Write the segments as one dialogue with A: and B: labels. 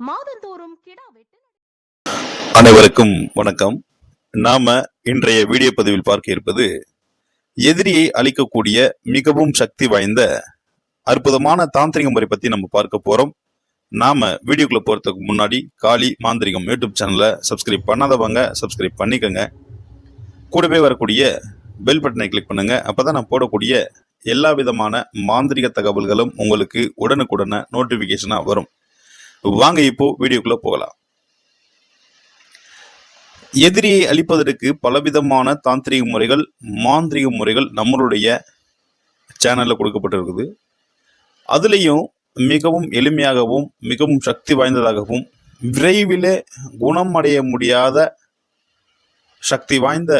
A: மாதந்தோறும் கிடா வெட்டு
B: அனைவருக்கும் வணக்கம். நாம இன்றைய வீடியோ பதிவில் பார்க்க இருப்பது எதிரியை அழிக்கக்கூடிய மிகவும் சக்தி வாய்ந்த அற்புதமான தாந்திரிக முறை பத்தி நம்ம பார்க்க போறோம். நாம வீடியோக்குள்ள போறதுக்கு முன்னாடி காளி மாந்திரிகம் யூடியூப் சேனலை சப்ஸ்கிரைப் பண்ணாதவங்க சப்ஸ்கிரைப் பண்ணிக்கோங்க. கூடவே வரக்கூடிய பெல் பட்டனை கிளிக் பண்ணுங்க. அப்பதான் நான் போடக்கூடிய எல்லா விதமான மாந்திரிக தகவல்களும் உங்களுக்கு உடனுக்குடனே நோட்டிபிகேஷனா வரும். வாங்க இப்போ வீடியோக்குள்ள போகலாம். எதிரியை அழிப்பதற்கு பலவிதமான தாந்திரிக முறைகள் மாந்திரிக முறைகள் நம்மளுடைய சேனலில் கொடுக்கப்பட்டிருக்குது. அதுலேயும் மிகவும் எளிமையாகவும் மிகவும் சக்தி வாய்ந்ததாகவும் விரைவிலே குணமடைய முடியாத சக்தி வாய்ந்த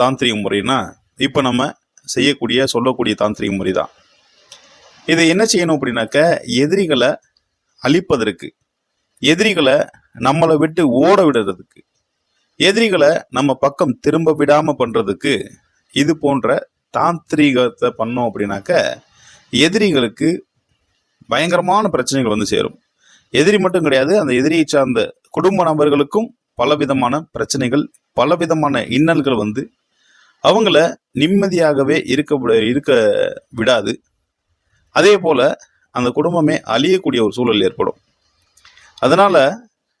B: தாந்திரிக முறைனா இப்போ நம்ம செய்யக்கூடிய சொல்லக்கூடிய தாந்திரிக முறை தான் இதை என்ன செய்யணும் அப்படின்னாக்க எதிரிகளை அழிப்பதற்கு எதிரிகளை நம்மளை விட்டு ஓட விடுறதுக்கு எதிரிகளை நம்ம பக்கம் திரும்ப விடாம பண்றதுக்கு இது போன்ற தாந்திரீகத்தை பண்ணோம் அப்படின்னாக்க எதிரிகளுக்கு பயங்கரமான பிரச்சனைகள் வந்து சேரும். எதிரி மட்டும் கிடையாது அந்த எதிரியை சார்ந்த குடும்ப நபர்களுக்கும் பலவிதமான பிரச்சனைகள் பலவிதமான இன்னல்கள் வந்து அவங்கள நிம்மதியாகவே இருக்க இருக்க விடாது. அதே போல அந்த குடும்பமே அழியக்கூடிய ஒரு சூழல் ஏற்படும். அதனால்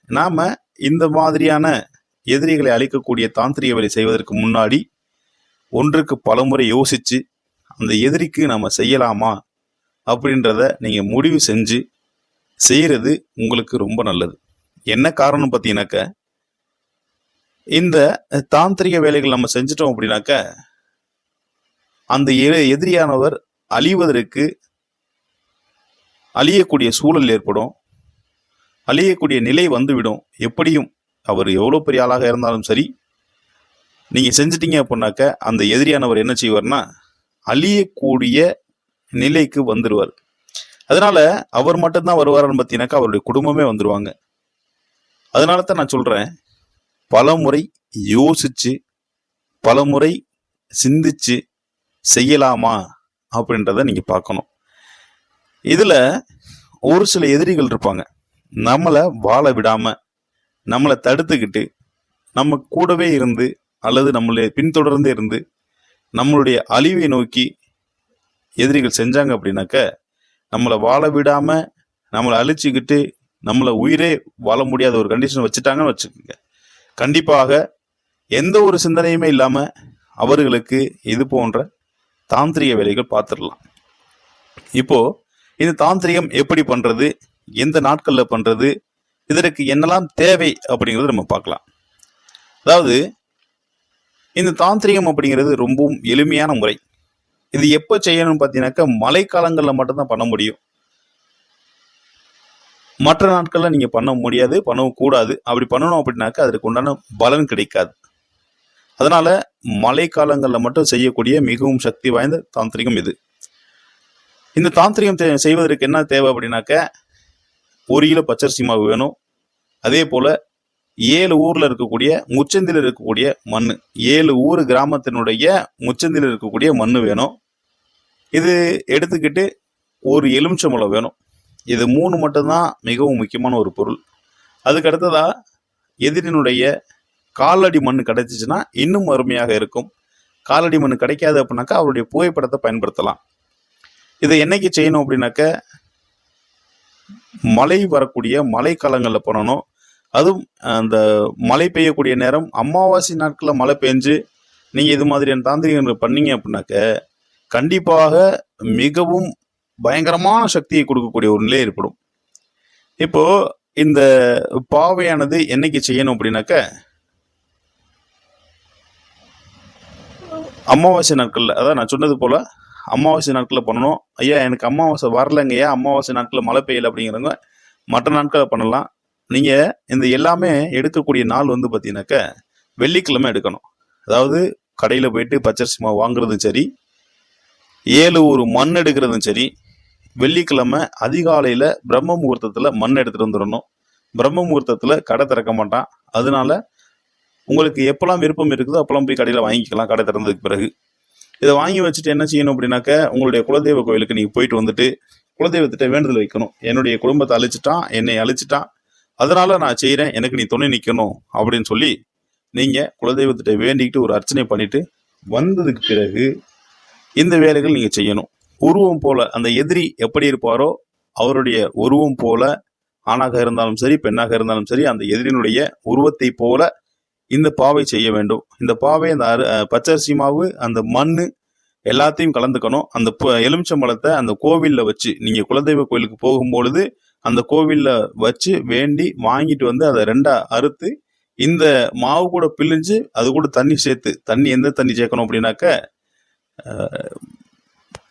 B: நாம் இந்த மாதிரியான எதிரிகளை அழிக்கக்கூடிய தாந்திரிக வேலை செய்வதற்கு முன்னாடி ஒன்றுக்கு பலமுறை யோசித்து அந்த எதிரிக்கு நம்ம செய்யலாமா அப்படின்றத நீங்கள் முடிவு செஞ்சு செய்கிறது உங்களுக்கு ரொம்ப நல்லது. என்ன காரணம் பார்த்தீங்கன்னாக்க இந்த தாந்திரிக வேலைகள் நம்ம செஞ்சிட்டோம் அப்படின்னாக்க அந்த எ- எதிரியானவர் அழிவதற்கு அழியக்கூடிய சூழல் ஏற்படும். அழியக்கூடிய நிலை வந்துவிடும். எப்படியும் அவர் எவ்வளோ பெரிய ஆளாக இருந்தாலும் சரி நீங்கள் செஞ்சிட்டீங்க அப்படின்னாக்க அந்த எதிரியானவர் என்ன செய்வார்னா அழியக்கூடிய நிலைக்கு வந்துடுவார் அதனால அவர் மட்டும்தான் வருவார்னு பார்த்தீங்கன்னாக்கா அவருடைய குடும்பமே வந்துடுவாங்க அதனால தான் நான் சொல்கிறேன் பலமுறை யோசிச்சு பலமுறை சிந்திச்சு செய்யலாமா அப்படின்றத நீங்கள் பார்க்கணும். இதில் ஒரு சில எதிரிகள் இருப்பாங்க. நம்மளை வாழ விடாம நம்மளை தடுத்துக்கிட்டு நம்ம கூடவே இருந்து அல்லது நம்மளை பின்தொடர்ந்தே இருந்து நம்மளுடைய அழிவை நோக்கி எதிரிகள் செஞ்சாங்க அப்படின்னாக்க நம்மளை வாழ விடாம நம்மளை அழிச்சுக்கிட்டு நம்மளை உயிரே வாழ முடியாத ஒரு கண்டிஷன் வச்சுட்டாங்கன்னு வச்சுக்கோங்க. கண்டிப்பாக எந்த ஒரு சிந்தனையுமே இல்லாமல் அவர்களுக்கு இது போன்ற தாந்திரிக வேலைகள் பார்த்துடலாம். இப்போது இந்த தாந்திரிகம் எப்படி பண்றது? எந்த நாட்கள்ல பண்றது? இதற்கு என்னெல்லாம் தேவை அப்படிங்கிறது நம்ம பார்க்கலாம். அதாவது இந்த தாந்திரிகம் அப்படிங்கிறது ரொம்பவும் எளிமையான முறை. இது எப்போ செய்யணும்னு பார்த்தீங்கன்னாக்கா மழைக்காலங்களில் மட்டும்தான் பண்ண முடியும். மற்ற நாட்களில் நீங்கள் பண்ண முடியாது பண்ணவும் கூடாது அப்படி பண்ணணும் அப்படின்னாக்கா அதற்கு உண்டான பலன் கிடைக்காது. அதனால் மழைக்காலங்களில் மட்டும் செய்யக்கூடிய மிகவும் சக்தி வாய்ந்த தாந்திரிகம் இது. இந்த தாந்திரிகம் தே- செய்வதற்கு என்ன தேவை அப்படின்னாக்க ஒரு கிலோ பச்சரிசி மாவு வேணும். அதே போல ஏழு ஊர்ல இருக்கக்கூடிய முச்சந்தில இருக்கக்கூடிய மண் ஏழு ஊர் கிராமத்தினுடைய முச்சந்தில இருக்கக்கூடிய மண் வேணும். இது எடுத்துக்கிட்டு ஒரு எலுமிச்சம்பழம் வேணும். இது மூணு மட்டும்தான் மிகவும் முக்கியமான ஒரு பொருள். அதுக்கு அடுத்ததா எதிரினுடைய காலடி மண் கிடைச்சிச்சுன்னா இன்னும் அருமையாக இருக்கும். காலடி மண் கிடைக்காது அப்படின்னாக்கா அவருடைய புகைப்படத்தை பயன்படுத்தலாம். இதை என்னைக்கு செய்யணும் அப்படின்னாக்க மழை வரக்கூடிய மழைக்காலங்களில் பண்ணணும். அதுவும் அந்த மழை பெய்யக்கூடிய நேரம் அமாவாசை நாட்களில் மழை பெஞ்சு நீங்கள் இது மாதிரியான தாந்திரிகங்கள் பண்ணீங்க அப்படின்னாக்க கண்டிப்பாக மிகவும் பயங்கரமான சக்தியை கொடுக்கக்கூடிய ஒரு நிலை ஏற்படும். இப்போ இந்த பாவையானது என்னைக்கு செய்யணும் அப்படின்னாக்க அமாவாசை நாட்களில் அதான் நான் சொன்னது போல அமாவாசை நாட்களில் பண்ணணும். ஐயா எனக்கு அமாவாசை வரலைங்கய்யா அமாவாசை நாட்களில் மழை பெய்யல அப்படிங்கிறவங்க மற்ற நாட்களை பண்ணலாம். நீங்கள் இந்த எல்லாமே எடுக்கக்கூடிய நாள் வந்து பார்த்தீங்கன்னாக்க வெள்ளிக்கிழமை எடுக்கணும். அதாவது கடையில் போயிட்டு பச்சரிசி மாவு வாங்குறதும் சரி ஏழு ஒரு மண் எடுக்கிறதும் சரி வெள்ளிக்கிழமை அதிகாலையில் பிரம்ம முகூர்த்தத்தில் மண் எடுத்துகிட்டு வந்துடணும். பிரம்ம முகூர்த்தத்தில் கடை திறக்க மாட்டான். அதனால உங்களுக்கு எப்போல்லாம் விருப்பம் இருக்குதோ அப்போல்லாம் போய் கடையில் வாங்கிக்கலாம். கடை திறந்ததுக்கு பிறகு. இதை வாங்கி வச்சுட்டு என்ன செய்யணும் அப்படின்னாக்க உங்களுடைய குலதெய்வ கோயிலுக்கு நீங்கள் போயிட்டு வந்துட்டு குலதெய்வத்திட்ட வேண்டுதல் வைக்கணும். என்னுடைய குடும்பத்தை அழிச்சிட்டான் என்னை அழிச்சிட்டான். அதனால நான் செய்கிறேன் எனக்கு நீ துணை நிற்கணும் அப்படின்னு சொல்லி நீங்கள் குலதெய்வத்திட்ட வேண்டிக்கிட்டு ஒரு அர்ச்சனை பண்ணிட்டு வந்ததுக்கு பிறகு இந்த வேலைகள் நீங்கள் செய்யணும். உருவம் போல அந்த எதிரி எப்படி இருப்பாரோ அவருடைய உருவம் போல ஆணாக இருந்தாலும் சரி பெண்ணாக இருந்தாலும் சரி அந்த எதிரினுடைய உருவத்தை போல இந்த பாவை செய்ய வேண்டும். இந்த பாவை அந்த அரு பச்சரிசி மாவு அந்த மண் எல்லாத்தையும் கலந்துக்கணும். அந்த ப- எலுமிச்சம்பழத்தை அந்த கோவிலில் வச்சு நீங்கள் குலதெய்வ கோயிலுக்கு போகும்பொழுது அந்த கோவிலில் வச்சு வேண்டி வாங்கிட்டு வந்து அதை ரெண்டா அறுத்து இந்த மாவு கூட பிழிஞ்சு அது கூட தண்ணி சேர்த்து தண்ணி எந்த தண்ணி சேர்க்கணும் அப்படின்னாக்க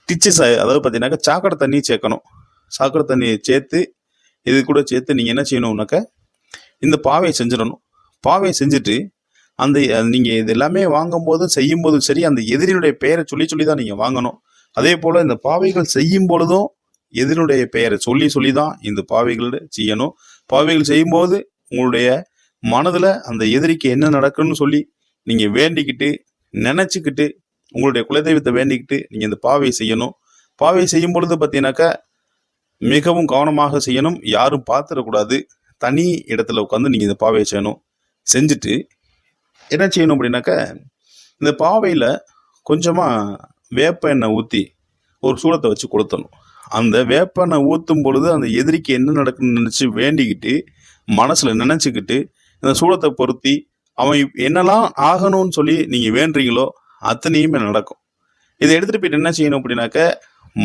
B: டிச்சஸ் டிச்சு அதாவது பார்த்தீங்கன்னாக்கா சாக்கடை தண்ணி சேர்க்கணும். சாக்கடை தண்ணியை சேர்த்து இது கூட சேர்த்து நீங்கள் என்ன செய்யணும்னாக்க இந்த பாவையை செஞ்சிடணும். பாவம் செஞ்சுட்டு அந்த நீங்கள் இது எல்லாமே வாங்கும்போது செய்யும் போதும் சரி அந்த எதிரினுடைய பெயரை சொல்லி சொல்லி தான் நீங்கள் வாங்கணும். அதே போல் இந்த பாவைகள் செய்யும் பொழுதும் எதிரினுடைய பெயரை சொல்லி சொல்லி தான் இந்த பாவைகள் செய்யணும். பாவைகள் செய்யும்போது உங்களுடைய மனதில் அந்த எதிரிக்கு என்ன நடக்குன்னு சொல்லி நீங்கள் வேண்டிக்கிட்டு நினச்சிக்கிட்டு உங்களுடைய குலதெய்வத்தை வேண்டிக்கிட்டு நீங்கள் இந்த பாவையை செய்யணும். பாவை செய்யும் பொழுது பார்த்தீங்கன்னாக்கா மிகவும் கவனமாக செய்யணும். யாரும் பார்த்துடக்கூடாது. தனி இடத்துல உட்காந்து நீங்கள் இந்த பாவையை செய்யணும். செஞ்சுட்டு என்ன செய்யணும் அப்படின்னாக்கா இந்த பாவையில் கொஞ்சமாக வேப்ப எண்ணெய் ஊற்றி ஒரு சூடத்தை வச்சு கொளுத்தணும். அந்த வேப்ப எண்ணெய் ஊற்றும் பொழுது அந்த எதிரிக்கு என்ன நடக்குன்னு நினச்சி வேண்டிக்கிட்டு மனசில் நினச்சிக்கிட்டு இந்த சூடத்தை பொருத்தி அவன் என்னெல்லாம் ஆகணும்னு சொல்லி நீங்கள் வேண்டுறீங்களோ அத்தனையுமே நடக்கும். இதை எடுத்துகிட்டு போயிட்டு என்ன செய்யணும் அப்படின்னாக்க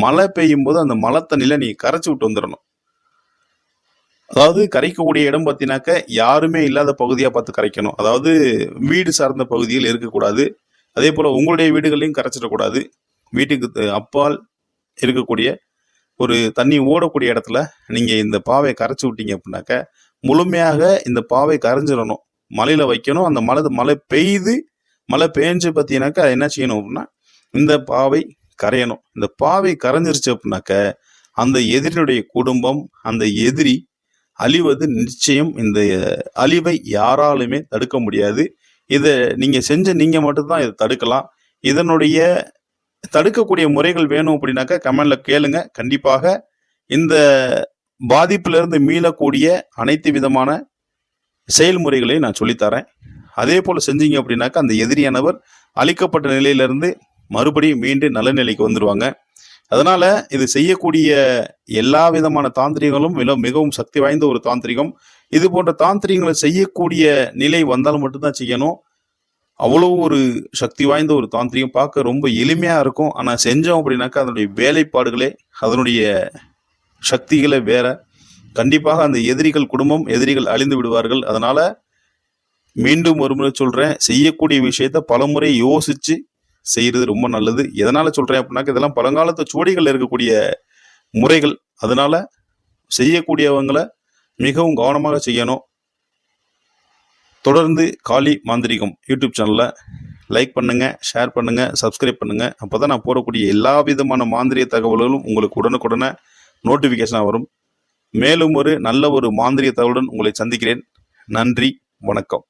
B: மழை பெய்யும் போது அந்த மழை தண்ணியில் நீங்கள் கரைச்சி விட்டு வந்துடணும் அதாவது கரைக்கக்கூடிய இடம் பார்த்தீங்கன்னாக்க யாருமே இல்லாத பகுதியாக பார்த்து கரைக்கணும். அதாவது வீடு சார்ந்த பகுதியில் இருக்கக்கூடாது. அதே போல் உங்களுடைய வீடுகளையும் கரைச்சிடக்கூடாது. வீட்டுக்கு த- அப்பால் இருக்கக்கூடிய ஒரு தண்ணி ஓடக்கூடிய இடத்துல நீங்கள் இந்த பாவை கரைச்சி விட்டீங்க அப்படின்னாக்க முழுமையாக இந்த பாவை கரைஞ்சிடணும். மலையில் வைக்கணும். அந்த மலை மழை பெய்து மழை பெஞ்சு பார்த்தீங்கன்னாக்கா என்ன செய்யணும் அப்படின்னா இந்த பாவை கரையணும். இந்த பாவை கரைஞ்சிருச்சு அப்படின்னாக்க அந்த எதிரினுடைய குடும்பம் அந்த எதிரி அழிவது நிச்சயம் இந்த அழிவை யாராலுமே தடுக்க முடியாது. இதை நீங்கள் செஞ்ச நீங்கள் மட்டும்தான் இதை தடுக்கலாம். இதனுடைய தடுக்கக்கூடிய முறைகள் வேணும் அப்படின்னாக்கா கமெண்ட்ல கேளுங்க. கண்டிப்பாக இந்த பாதிப்பிலிருந்து மீளக்கூடிய அனைத்து விதமான செயல்முறைகளையும் நான் சொல்லித்தரேன். அதே போல் செஞ்சீங்க அப்படின்னாக்கா அந்த எதிரியானவர் அழிக்கப்பட்ட நிலையிலிருந்து மறுபடியும் மீண்டு நல்ல நிலைக்கு வந்துடுவாங்க அதனால இது செய்யக்கூடிய எல்லா விதமான தாந்திரிகங்களும் மிகவும் சக்தி வாய்ந்த ஒரு தாந்திரிகம். இது போன்ற தாந்திரிகங்களை செய்யக்கூடிய நிலை வந்தால் மட்டும்தான் செய்யணும். அவ்வளோ ஒரு சக்தி வாய்ந்த ஒரு தாந்திரிகம் பார்க்க ரொம்ப எளிமையாக இருக்கும். ஆனால் செஞ்சோம் அப்படின்னாக்கா அதனுடைய வேலைப்பாடுகளே அதனுடைய சக்திகளே வேற. கண்டிப்பாக அந்த எதிரிகள் குடும்பம் எதிரிகள் அழிந்து விடுவார்கள். அதனால மீண்டும் ஒரு முறை சொல்றேன் செய்யக்கூடிய விஷயத்த பலமுறை யோசிச்சு செய்யறது ரொம்ப நல்லது. எதனால சொல்றேன் அப்படின்னாக்க இதெல்லாம் பழங்காலத்து சுவடிகள் இருக்கக்கூடிய முறைகள். அதனால செய்யக்கூடியவங்களை மிகவும் கவனமாக செய்யணும். தொடர்ந்து காளி மாந்திரிகம் யூடியூப் சேனலில் லைக் பண்ணுங்க ஷேர் பண்ணுங்க சப்ஸ்கிரைப் பண்ணுங்க. அப்போதான் நான் போடக்கூடிய எல்லா விதமான மாந்திரிய தகவல்களும் உங்களுக்கு உடனுக்குடனே நோட்டிஃபிகேஷனாக வரும். மேலும் ஒரு நல்ல ஒரு மாந்திரிய தகவலுடன் உங்களை சந்திக்கிறேன். நன்றி வணக்கம்.